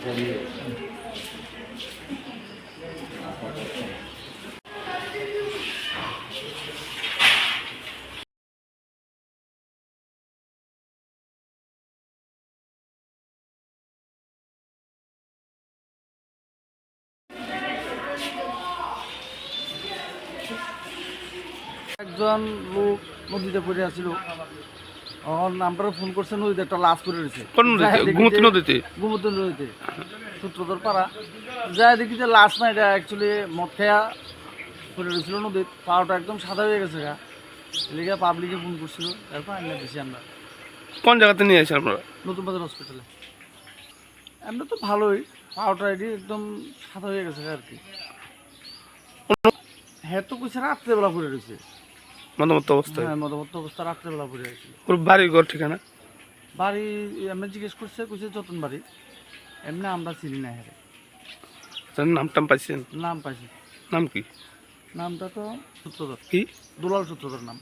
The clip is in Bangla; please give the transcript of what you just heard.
একজন লোক নদীতে পড়ে আছিল। ওর নামটা ফোন করছে নদীতে একটা লাশ করে রয়েছে। কোন নদীতে? গুমতি নদীতে? গোমতী নদীতে। সূত্রধর পাড়া যাই দেখি যে লাশ না এটা অ্যাকচুয়ালি মদ খেয়া পড়ে রয়েছিল নদীর। পাওয়াটা একদম সাদা হয়ে গেছে গা। এদিকে পাবলিকে ফোন করছিল। এরপর আইনা দিছি আমরা। কোন জায়গাতে নিয়ে আসেন আপনারা? নতুন বাজার হসপিটালে এমনি তো ভালোই। পাওয়াটা এটি একদম সাদা হয়ে গেছে আর কি। হ্যাঁ তো কইছে রাত্রেবেলা পড়ে রয়েছে। মতামত অবস্থা হ্যাঁ মদমত্ত অবস্থা রাত্রেবেলা পড়ে আছে ওর বাড়ি ঘর ঠিকানা? বাড়ি এমনি জিজ্ঞেস করছে কইছে যতন বাড়ি। এমনি আমরা চিনি না হ্যাঁ তার নাম টাম পাইছেন? নাম পাইছি। নাম কি? নামটা তো সূত্রধর। কি? দুলাল সূত্রধর নাম।